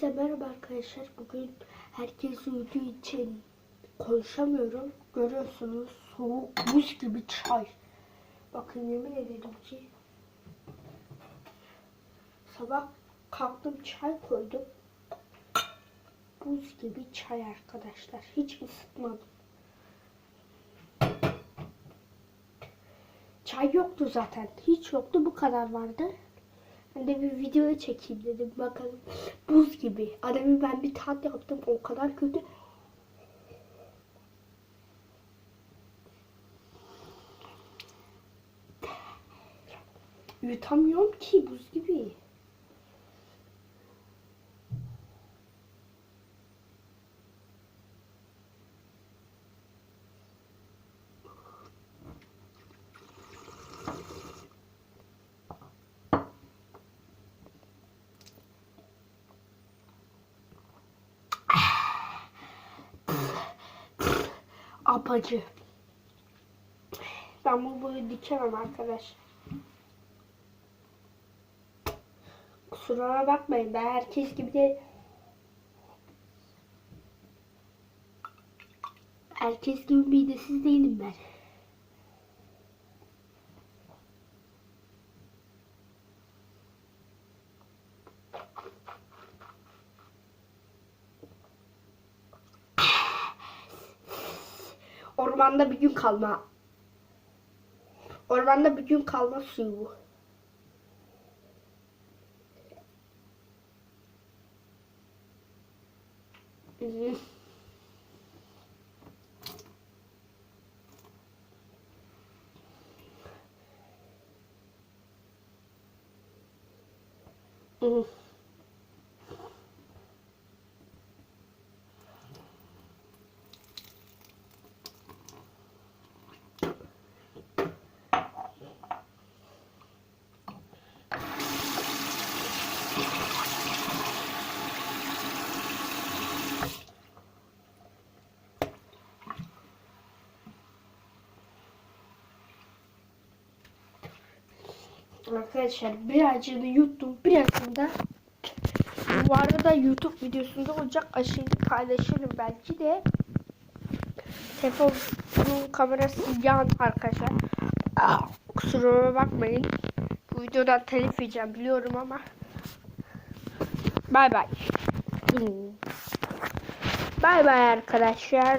Hepinize merhaba arkadaşlar. Bugün herkes uyuduğu için konuşamıyorum. Görüyorsunuz soğuk buz gibi çay. Bakın yemin ederim ki sabah kalktım çay koydum. Buz gibi çay arkadaşlar. Hiç ısıtmadım. Çay yoktu zaten. Hiç yoktu. Bu kadar vardı. Ben de bir video çekeyim dedim. Bakalım. Buz gibi. Adem'i ben bir tat yaptım. O kadar kötü. Yutamıyorum ki buz gibi. Apacı. Ben bu boyu dikemem arkadaş. Kusuruma bakmayın. Ben herkes gibi de herkes gibi midesiz değilim ben. Ormanda bir gün kalma. Ormanda bir gün kalma suyu bu. Hmm. Hmm. Arkadaşlar birazcını yuttum. Birazını da bu arada YouTube videosunda olacak aşırı paylaşırım belki de. Telefonun kamerası yan arkadaşlar. Ah, kusuruma bakmayın. Bu videodan telif yiyeceğim biliyorum ama. Bay bay. Bay bay arkadaşlar.